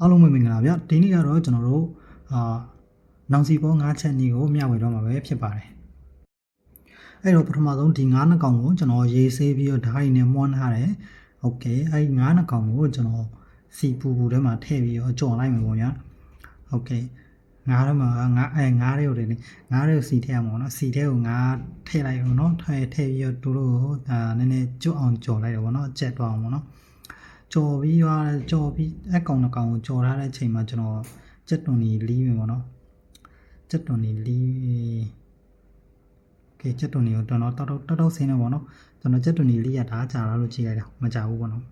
အားလုံးပဲမင်္ဂလာဗျဒီနေ့ကတော့ကျွန်တော်တို့အာနောင်စီပေါ်၅ချက်ညီကိုမျှဝေတော့မှာပဲဖြစ်ပါတယ်အဲ့တော့ပထမဆုံးဒီ၅နှစ်ကောင်ကိုကျွန်တော်ရေးဆေးပြီးတော့ဓာတ်ရည်နဲ့မွန်းထားတယ်โอเคအဲ့ဒီ၅နှစ်ကောင်ကိုကျွန်တော်စီပူပူထဲမှာထည့်ပြီးတော့ကြော်လိုက်မယ်ပေါ့ဗျာโอเคငါးထဲမှာငါးအဲငါးတွေကိုလည်းငါးတွေကိုစီထည့်ရမှာပေါ့နော်စီထဲကိုငါးထည့်လိုက်အောင်နော်ထည့်ထည့်ပြီးတော့တို့တို့အာနည်းနည်းကျွတ်အောင်ကြော်လိုက်တယ်ပေါ့နော်ကြက်တော့အောင်ပေါ့နော် ကြော်ပြီးသွားတယ်ကြော်ပြီးအကောင်တစ်ကောင်ကိုကြော်ထားတဲ့အချိန်မှာကျွန်တော်ကြက်တွန်ကြီးလီးပြီပေါ့နော်ကြက်တွန်ကြီးလီးကဲကြက်တွန်ကြီးကိုတော်တော်တော်တော်တော်တော်ဆင်းနေပေါ့နော်ကျွန်တော်ကြက်တွန်ကြီးလီးရတာကြာလာလို့ကြည့်လိုက်တာမကြာဘူးပေါ့နော်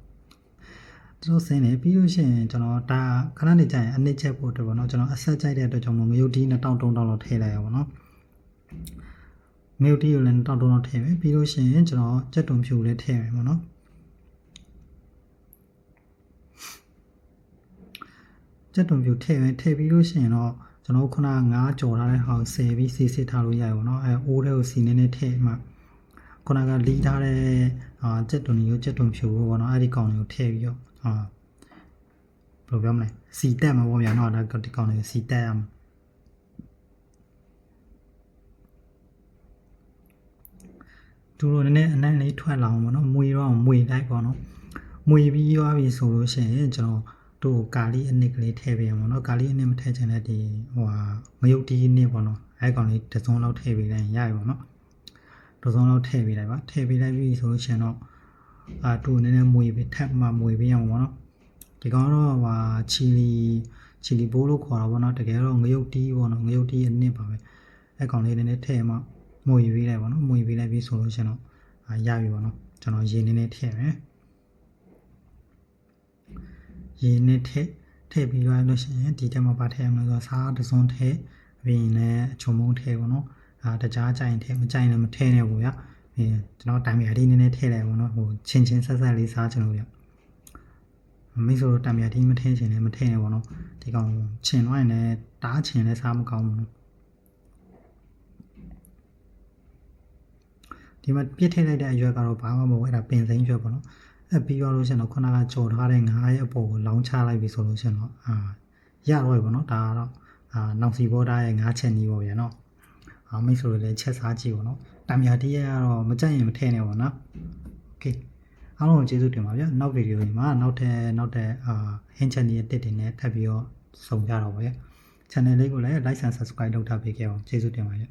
တော်တော်ဆင်းနေပြီးလို့ရှိရင်ကျွန်တော်ဒါခဏနေကြာရင်အနစ်ချက်ဖို့အတွက်ပေါ့နော်ကျွန်တော်အဆက်ကြိုက်တဲ့အတွက်ကြောင့်မို့ငရုတ်တီးနဲ့တောင်းတုံးတောင်းလောက်ထည့်လိုက်ရပါတော့ငရုတ်တီးကိုလည်းတောင်းတုံးလောက်ထည့်မယ်ပြီးလို့ရှိရင်ကျွန်တော်ကြက်တွန်ဖြူလည်းထည့်မယ်ပေါ့နော် ကြက်တုံပြူထည့်ပဲထည့်ပြီးလို့ရှိရင်တော့ကျွန်တော်ခုနငါးကြော်ထားတဲ့ဟာကိုဆယ်ပြီးစီစစ်ထားလို့ရရပါတော့အဲအိုးတဲ့ကိုစီနေနေထည့်မှခုနကလီးထားတဲ့အာကြက်တုံကြီးကိုကြက်တုံဖြူကိုပေါ့နော်အဲ့ဒီကောင်လေးကိုထည့်ပြီးတော့အာဘယ်လိုပြောမလဲစီတက်မှာပေါ့ဗျာနော်ဒါဒီကောင်လေးစီတက်ရမှာသူတို့နည်းနည်းအနံ့လေးထွက်လာအောင်ပေါ့နော်မွေတော့မွေလိုက်ပေါ့နော်မွေပြီးရွာပြီဆိုလို့ရှိရင်ကျွန်တော် တို့ကိုကာလီအနစ်ကလေးထည့်ပေးရမှာနော်ကာလီအနစ်မထည့်ချင်တဲ့ဒီဟိုဟာမယုတ်တီနစ်ပေါ့နော်အဲကောင်လေးတစ်စုံလောက်ထည့်ပေးလိုက်ရင်ရရပါနော်တစ်စုံလောက်ထည့်ပေးလိုက်ပါထည့်ပေးလိုက်ပြီဆိုလို့ရှင်တော့အာတို့နည်းနည်းမွေပြီးထပ်မှမွေပြီးရမှာပေါ့နော်ဒီကောင်တော့ဟာချီလီချီလီဘိုးလို့ခေါ်တာပေါ့နော်တကယ်တော့ငရုတ်တီးပေါ့နော်ငရုတ်တီးအနစ်ပါပဲအဲကောင်လေးနည်းနည်းထည့်မှမွေပြီးလိုက်ပေါ့နော်မွေပြီးလိုက်ပြီဆိုလို့ရှင်တော့ရပြီပေါ့နော်ကျွန်တော်ရေနည်းနည်းထည့်မယ် ရေနဲ့ထည့်ထည့်ပြီးသွားလို့ရှိရင်ဒီတက်မှာပါထည့်ရမှာဆိုတော့စားတစ်စုံထည့်ပြီးရင်လည်းအချုံမုံထည့်ပေါ့နော်အာတကြားကြိုင်ထည့်မကြိုင်လည်းမထည့်နဲ့ဘူးဗျအဲကျွန်တော်တိုင်မြာဒီနည်းနည်းထည့်လိုက်ပေါ့နော်ဟိုချင်းချင်းဆက်ဆက်လေးစားချင်လို့ဗျမိဆိုတော့တိုင်မြာဒီမထည့်ချင်လည်းမထည့်နဲ့ပေါ့နော်ဒီကောင်ချင်သွားရင်လည်းတားချင်လည်းစားမကောင်းဘူးနော်ဒီမှာပြစ်ထည့်လိုက်တဲ့အရွက်ကတော့ဘာမှမဟုတ်အဲ့ဒါပင်စိမ်းရွက်ပေါ့နော် အဲပြီးသွားလို့ရှိရင်တော့ခုနကကြော်ထားတဲ့ငါးရဲ့အပေါ်ကိုလောင်းချလိုက်ပြီဆိုလို့ရှိရင်တော့အာရတော့ပြီပေါ့နော်ဒါကတော့အာနောက်စီဘောသားရဲ့ငါးချက်နီးပေါ့ဗျာနော်အာမိတ်ဆိုလည်းချက်စားကြည့်ပေါ့နော်တံမြာတီးရကတော့မကြိုက်ရင်မထည့်နဲ့ပေါ့နော်โอเคအားလုံးကိုကျေးဇူးတင်ပါဗျာနောက်ဗီဒီယိုတွေမှာနောက်ထပ်နောက်ထပ်အာဟင်းချက်နီးရဲ့တစ်တင်နဲ့ထပ်ပြီးတော့ဆုံကြတော့ပါဗျာ channel လေးကိုလည်း like and subscribe လုပ်ထားပေးခဲ့အောင်ကျေးဇူးတင်ပါတယ်